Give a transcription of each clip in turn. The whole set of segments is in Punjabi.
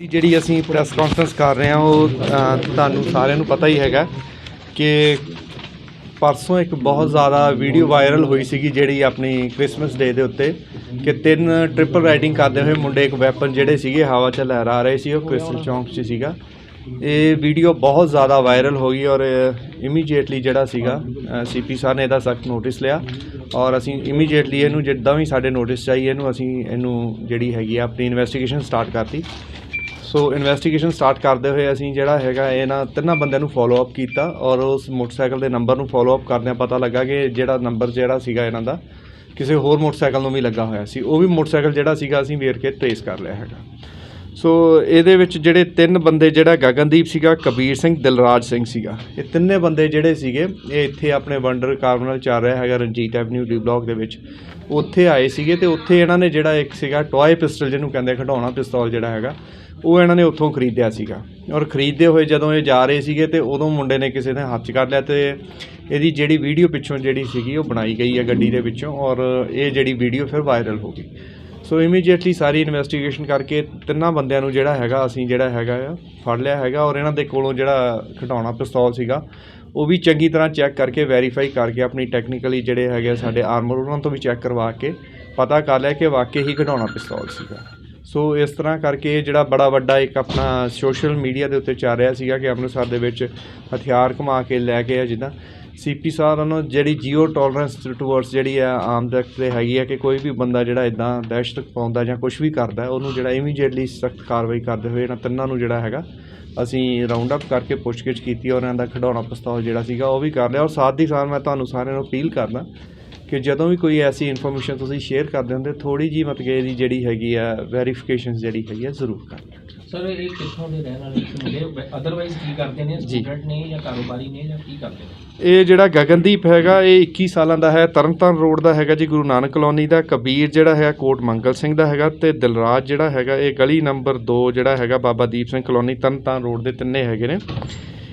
ਜਿਹੜੀ ਅਸੀਂ ਪ੍ਰੈਸ ਕਾਨਫਰੰਸ ਕਰ ਰਹੇ ਹਾਂ, ਉਹ ਤੁਹਾਨੂੰ ਸਾਰਿਆਂ ਨੂੰ ਪਤਾ ਹੀ ਹੈਗਾ ਕਿ ਪਰਸੋਂ ਇੱਕ ਬਹੁਤ ਜ਼ਿਆਦਾ ਵੀਡੀਓ ਵਾਇਰਲ ਹੋਈ ਸੀਗੀ ਜਿਹੜੀ ਆਪਣੀ ਕ੍ਰਿਸਮਸ ਡੇ ਦੇ ਉੱਤੇ, ਕਿ ਤਿੰਨ ਟ੍ਰਿਪਲ ਰਾਈਡਿੰਗ ਕਰਦੇ ਹੋਏ ਮੁੰਡੇ ਇੱਕ ਵੈਪਨ ਜਿਹੜੇ ਸੀਗੇ, ਹਵਾ 'ਚ ਲਹਿਰਾ ਰਹੇ ਸੀ, ਉਹ ਕ੍ਰਿਸਟਲ ਚੌਂਕ 'ਚ ਸੀਗਾ। ਇਹ ਵੀਡੀਓ ਬਹੁਤ ਜ਼ਿਆਦਾ ਵਾਇਰਲ ਹੋ ਗਈ ਔਰ ਇਮੀਡੀਏਟਲੀ ਜਿਹੜਾ ਸੀਗਾ ਸੀਪੀ ਸਾਹਿਬ ਨੇ ਇਹਦਾ ਸਖਤ ਨੋਟਿਸ ਲਿਆ ਔਰ ਅਸੀਂ ਇਮੀਡੀਏਟਲੀ ਇਹਨੂੰ, ਜਿੱਦਾਂ ਵੀ ਸਾਡੇ ਨੋਟਿਸ ਚਾਹੀਏ ਇਹਨੂੰ, ਅਸੀਂ ਇਹਨੂੰ ਜਿਹੜੀ ਹੈਗੀ ਆ, ਆਪਣੀ ਇਨਵੈਸਟੀਗੇਸ਼ਨ ਸਟਾਰਟ ਕਰਤੀ। ਸੋ ਇਨਵੈਸਟੀਗੇਸ਼ਨ ਸਟਾਰਟ ਕਰਦੇ ਹੋਏ ਅਸੀਂ ਜਿਹੜਾ ਹੈਗਾ ਇਹਨਾਂ ਤਿੰਨਾਂ ਬੰਦਿਆਂ ਨੂੰ ਫੋਲੋ ਅਪ ਕੀਤਾ ਔਰ ਉਸ ਮੋਟਰਸਾਈਕਲ ਦੇ ਨੰਬਰ ਨੂੰ ਫੋਲੋ ਅਪ ਕਰਦਿਆਂ ਪਤਾ ਲੱਗਾ ਕਿ ਜਿਹੜਾ ਨੰਬਰ ਜਿਹੜਾ ਸੀਗਾ ਇਹਨਾਂ ਦਾ, ਕਿਸੇ ਹੋਰ ਮੋਟਰਸਾਈਕਲ ਨੂੰ ਵੀ ਲੱਗਾ ਹੋਇਆ ਸੀ। ਉਹ ਵੀ ਮੋਟਰਸਾਈਕਲ ਜਿਹੜਾ ਸੀਗਾ ਅਸੀਂ ਵੇਰ ਕੇ ਟ੍ਰੇਸ ਕਰ ਲਿਆ ਹੈਗਾ। ਸੋ ਇਹਦੇ ਵਿੱਚ ਜਿਹੜੇ ਤਿੰਨ ਬੰਦੇ ਜਿਹੜਾ ਗਗਨਦੀਪ ਸੀਗਾ ਕਬੀਰ ਸਿੰਘ ਦਿਲਰਾਜ ਸਿੰਘ ਸੀਗਾ। ਇਹ ਤਿੰਨੇ ਬੰਦੇ ਜਿਹੜੇ ਸੀਗੇ ਇਹ ਇੱਥੇ ਆਪਣੇ ਵੰਡਰ ਕਾਰਨਲ ਚੱਲ ਰਿਹਾ ਹੈਗਾ ਰਣਜੀਤ ਐਵਨਿਊ ਡੀ ਬਲਾਕ ਦੇ ਵਿੱਚ। ਉੱਥੇ ਆਏ ਸੀਗੇ ਤੇ ਉੱਥੇ ਇਹਨਾਂ ਨੇ ਜਿਹੜਾ ਇੱਕ ਸੀਗਾ ਟੋਏ ਪਿਸਟਲ ਜਿਹਨੂੰ ਕਹਿੰਦੇ ਆ, ਖਿਡੌਣਾ ਪਿਸਤੌਲ ਜਿਹੜਾ ਹੈਗਾ ਉਹ ਇਹਨਾਂ ਨੇ ਉੱਥੋਂ ਖਰੀਦਿਆ ਸੀਗਾ। ਔਰ ਖਰੀਦਦੇ ਹੋਏ ਜਦੋਂ ਇਹ ਜਾ ਰਹੇ ਸੀਗੇ ਤੇ ਉਦੋਂ ਮੁੰਡੇ ਨੇ ਕਿਸੇ ਨੇ ਹੱਥ 'ਚ ਕਰ ਲਿਆ ਤੇ ਇਹਦੀ ਜਿਹੜੀ ਵੀਡੀਓ ਪਿੱਛੋਂ ਜਿਹੜੀ ਸੀਗੀ ਉਹ ਬਣਾਈ ਗਈ ਹੈ ਗੱਡੀ ਦੇ ਵਿੱਚੋਂ ਔਰ ਇਹ ਜਿਹੜੀ ਵੀਡੀਓ ਫਿਰ ਵਾਇਰਲ ਹੋ ਗਈ। ਸੋ ਇਮੀਡੀਏਟਲੀ ਸਾਰੀ ਇਨਵੈਸਟੀਗੇਸ਼ਨ ਕਰਕੇ ਤਿੰਨਾਂ ਬੰਦਿਆਂ ਨੂੰ ਜਿਹੜਾ ਹੈਗਾ, ਅਸੀਂ ਜਿਹੜਾ ਹੈਗਾ ਆ, ਫੜ ਲਿਆ ਹੈਗਾ ਔਰ ਇਹਨਾਂ ਦੇ ਕੋਲੋਂ ਜਿਹੜਾ ਖਿਡੌਣਾ ਪਿਸਤੌਲ ਸੀਗਾ, ਉਹ ਵੀ ਚੰਗੀ ਤਰ੍ਹਾਂ ਚੈੱਕ ਕਰਕੇ ਵੈਰੀਫਾਈ ਕਰਕੇ ਆਪਣੀ ਟੈਕਨੀਕਲੀ ਜਿਹੜੇ ਹੈਗੇ ਆ ਸਾਡੇ ਆਰਮਰ ਉਹਨਾਂ ਤੋਂ ਵੀ ਚੈੱਕ ਕਰਵਾ ਕੇ ਪਤਾ ਕਰ ਲਿਆ ਕਿ ਵਾਕਈ ਹੀ ਖਿਡੌਣਾ ਪਿਸਤੌਲ ਸੀਗਾ। ਸੋ ਇਸ ਤਰ੍ਹਾਂ ਕਰਕੇ ਜਿਹੜਾ ਬੜਾ ਵੱਡਾ ਇੱਕ ਆਪਣਾ ਸੋਸ਼ਲ ਮੀਡੀਆ ਦੇ ਉੱਤੇ ਚੱਲ ਰਿਹਾ ਸੀਗਾ ਕਿ ਅੰਮ੍ਰਿਤਸਰ ਦੇ ਵਿੱਚ ਹਥਿਆਰ ਘੁਮਾ ਕੇ ਲੈ ਕੇ ਆ ਜਿੱਦਾਂ। ਸੀਪੀ ਸਾਹਿਬ ਨੂੰ ਜਿਹੜੀ ਜੀਓ ਟੋਲਰੈਂਸ ਟੂਵਰਡਸ ਜਿਹੜੀ ਆ ਆਮ ਤੱਕ ਤੇ ਹੈਗੀ ਆ ਕਿ ਕੋਈ ਵੀ ਬੰਦਾ ਜਿਹੜਾ ਇਦਾਂ ਦਹਿਸ਼ਤ ਪਾਉਂਦਾ ਜਾਂ ਕੁਝ ਵੀ ਕਰਦਾ, ਉਹਨੂੰ ਜਿਹੜਾ ਇਮੀਡੀਏਟਲੀ ਸਖਤ ਕਾਰਵਾਈ ਕਰਦੇ ਹੋਏ ਇਹਨਾਂ ਤਿੰਨਾਂ ਨੂੰ ਜਿਹੜਾ ਹੈਗਾ, ਅਸੀਂ ਰਾਉਂਡ ਅਪ ਕਰਕੇ ਪੁੱਛਗਿੱਛ ਕੀਤੀ ਔਰ ਇਹਨਾਂ ਦਾ ਖਿਡੌਣਾ ਪਿਸਤੌਲ ਜਿਹੜਾ ਸੀਗਾ ਉਹ ਵੀ ਕਰ ਲਿਆ। ਔਰ ਸਾਥ ਦੀ ਸਾਥ ਮੈਂ ਤੁਹਾਨੂੰ ਸਾਰਿਆਂ ਨੂੰ ਅਪੀਲ ਕਰਦਾ ਕਿ ਜਦੋਂ ਵੀ ਕੋਈ ਐਸੀ ਇਨਫੋਰਮੇਸ਼ਨ ਤੁਸੀਂ ਸ਼ੇਅਰ ਕਰਦੇ ਹੁੰਦੇ ਥੋੜੀ ਜੀ ਮਤਲਬ ਕਿ ਜਿਹੜੀ ਹੈਗੀ ਆ ਵੈਰੀਫਿਕੇਸ਼ਨ ਜਿਹੜੀ ਹੈਗੀ ਆ ਜ਼ਰੂਰ ਕਰਨਾ। ਸਰ ਇਹ ਕਿੱਥੋਂ ਦੇ ਰਹਿਣ ਵਾਲੇ ਸੀ? ਮੁੰਡੇ ਅਦਰਵਾਈਜ਼ ਕੀ ਕਰਦੇ ਨੇ? ਜੀ। ਸਟੂਡੈਂਟ ਨੇ ਜਾਂ ਕਾਰੋਬਾਰੀ ਨੇ ਜਾਂ ਕੀ ਕਰਦੇ ਨੇ? ਇਹ ਜਿਹੜਾ ਗਗਨਦੀਪ ਹੈਗਾ ਇਹ 21 ਸਾਲਾਂ ਦਾ ਹੈ। ਤਰਨਤਾਰਨ ਰੋਡ ਦਾ ਹੈਗਾ ਜੀ ਗੁਰੂ ਨਾਨਕ ਕਲੋਨੀ ਦਾ। ਕਬੀਰ ਜਿਹੜਾ ਹੈ ਕੋਟ ਮੰਗਲ ਸਿੰਘ ਦਾ ਹੈਗਾ ਤੇ ਦਿਲਰਾਜ ਜਿਹੜਾ ਹੈਗਾ ਇਹ ਗਲੀ ਨੰਬਰ 2 ਜਿਹੜਾ ਹੈਗਾ ਬਾਬਾ ਦੀਪ ਸਿੰਘ ਕਲੋਨੀ ਤਰਨਤਾਰਨ ਰੋਡ ਦੇ ਤਿੰਨੇ ਹੈਗੇ ਨੇ।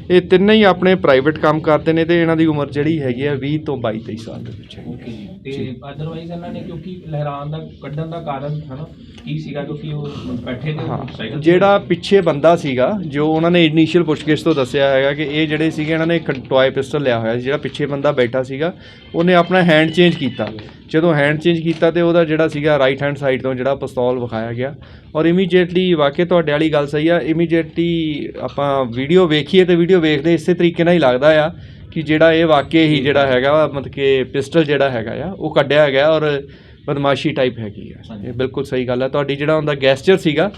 ਇਹ ਤਿੰਨੇ ਹੀ ਆਪਣੇ ਪ੍ਰਾਈਵੇਟ ਕੰਮ ਕਰਦੇ ਨੇ ਤੇ ਇਹਨਾਂ ਦੀ ਉਮਰ ਜਿਹੜੀ ਹੈਗੀ ਆ 20 ਤੋਂ 22 23 ਸਾਲ ਦੇ ਵਿੱਚ ਹੈਗੀ ਓਕੇ ਜੀ ਤੇ ਅਦਰਵਾਈਜ਼ ਇਹਨਾਂ ਨੇ ਕਿਉਂਕਿ ਲਹਿਰਾਨ ਦਾ ਕੱਢਣ ਦਾ ਕਾਰਨ ਹਨਾ ਕੀ ਸੀਗਾ? ਕਿਉਂਕਿ ਉਹ ਬੈਠੇ ਤੇ ਹਾਂ। ਤੇ- ਜਿਹੜਾ ਪਿੱਛੇ ਬੰਦਾ ਸੀਗਾ ਜੋ ਉਹਨਾਂ ਨੇ ਇਨੀਸ਼ੀਅਲ ਪੁੱਛਗਿੱਛ ਤੋਂ ਦੱਸਿਆ ਹੈਗਾ ਕਿ ਇਹ ਜਿਹੜੇ ਸੀਗੇ ਇਹਨਾਂ ਨੇ ਇੱਕ ਟੋਏ ਪਿਸਟਲ ਲਿਆ ਹੋਇਆ ਸੀ ਜਿਹੜਾ ਪਿੱਛੇ ਬੰਦਾ ਬੈਠਾ ਸੀਗਾ ਉਹਨੇ ਆਪਣਾ ਹੈਂਡ ਚੇਂਜ ਕੀਤਾ। ਜਦੋਂ ਹੈਂਡ ਚੇਂਜ ਕੀਤਾ ਤੇ ਉਹਦਾ ਜਿਹੜਾ ਸੀਗਾ ਰਾਈਟ ਹੈਂਡ ਸਾਈਡ ਤੋਂ ਜਿਹੜਾ ਪਿਸਤੌਲ ਵਿਖਾਇਆ ਗਿਆ ਔਰ ਇਮੀਡੀਏਟਲੀ ਵਾਕਿਆ ਤੁਹਾਡੇ ਵਾਲੀ ਗੱਲ ਸਹੀ ਆ ਇਮੀਡੀਏਟਲੀ ਆਪਾਂ ਵੀਡੀਓ ਵੇਖੀਏ ਤੇ ਵੀਡੀਓ ਵੇਖਦੇ ਇਸੇ ਤਰੀਕੇ ਨਾਲ ਹੀ ਲੱਗਦਾ ਆ ਕਿ ਜਿਹੜਾ ਇਹ ਵਾਕਿਆ ਹੀ ਜਿਹੜਾ ਹੈਗਾ ਮਤਲਬ ਕਿ ਪਿਸਟਲ ਜਿਹੜਾ ਹੈਗਾ ਆ ਉਹ ਕੱਢਿਆ ਗਿਆ ਔਰ ਬਦਮਾਸ਼ੀ ਟਾਈਪ ਹੈਗੀ ਆ। ਇਹ ਬਿਲਕੁਲ ਸਹੀ ਗੱਲ ਹੈ ਤੁਹਾਡੀ ਜਿਹੜਾ ਉਹਦਾ ਗੈਸਚਰ ਸੀਗਾ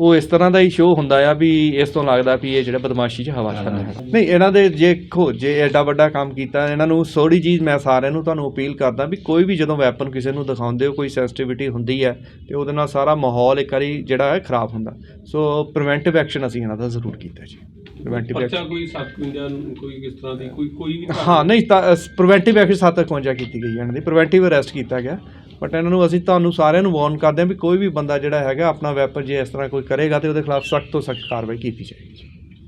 ਉਹ ਇਸ ਤਰ੍ਹਾਂ ਦਾ ਹੀ ਸ਼ੋਅ ਹੁੰਦਾ ਆ ਵੀ ਇਸ ਤੋਂ ਲੱਗਦਾ ਵੀ ਇਹ ਜਿਹੜਾ ਬਦਮਾਸ਼ੀ 'ਚ ਹਵਾ ਛੱਡਦਾ ਹੈ। ਨਹੀਂ ਇਹਨਾਂ ਦੇ ਜੇ ਖੋ ਜੇ ਐਡਾ ਵੱਡਾ ਕੰਮ ਕੀਤਾ ਇਹਨਾਂ ਨੂੰ ਥੋੜੀ ਚੀਜ਼ ਮੈਂ ਸਾਰਿਆਂ ਨੂੰ ਤੁਹਾਨੂੰ ਅਪੀਲ ਕਰਦਾ ਵੀ ਕੋਈ ਵੀ ਜਦੋਂ ਵੈਪਨ ਕਿਸੇ ਨੂੰ ਦਿਖਾਉਂਦੇ ਹੋ ਕੋਈ ਸੈਂਸਿਟੀਵਿਟੀ ਹੁੰਦੀ ਹੈ ਤੇ ਉਹਦੇ ਨਾਲ ਸਾਰਾ ਮਾਹੌਲ ਇੱਕ ਵਾਰੀ ਜਿਹੜਾ ਹੈ ਖਰਾਬ ਹੁੰਦਾ। ਸੋ ਪ੍ਰੀਵੈਂਟਿਵ ਐਕਸ਼ਨ ਅਸੀਂ ਇਹਨਾਂ ਦਾ ਜ਼ਰੂਰ ਕੀਤਾ ਜੀ। ਪ੍ਰੀਵੈਂਟਿਵ ਬੱਚਾ ਕੋਈ 751 ਕੋਈ ਕਿਸ ਤਰ੍ਹਾਂ ਦੀ ਕੋਈ ਕੋਈ ਵੀ ਹਾਂ ਨਹੀਂ ਤਾਂ ਪ੍ਰੀਵੈਂਟਿਵ ਐਕਸ਼ਨ 751 ਕੀਤੀ ਗਈ ਹੈ ਇਹਨਾਂ ਦੀ। ਪ੍ਰੀਵੈਂਟਿਵ ਅਰੈਸਟ ਕੀਤਾ ਗਿਆ। ਬਟ ਇਹਨਾਂ ਨੂੰ ਅਸੀਂ ਤੁਹਾਨੂੰ ਸਾਰਿਆਂ ਨੂੰ ਵਾਰਨ ਕਰਦੇ ਹਾਂ ਵੀ ਕੋਈ ਵੀ ਬੰਦਾ ਜਿਹੜਾ ਹੈਗਾ ਆਪਣਾ ਵੈਪਨ ਜੇ ਇਸ ਤਰ੍ਹਾਂ ਕੋਈ ਕਰੇਗਾ ਤੇ ਉਹਦੇ ਖਿਲਾਫ ਸਖਤ ਤੋਂ ਸਖਤ ਕਾਰਵਾਈ ਕੀਤੀ ਜਾਏਗੀ।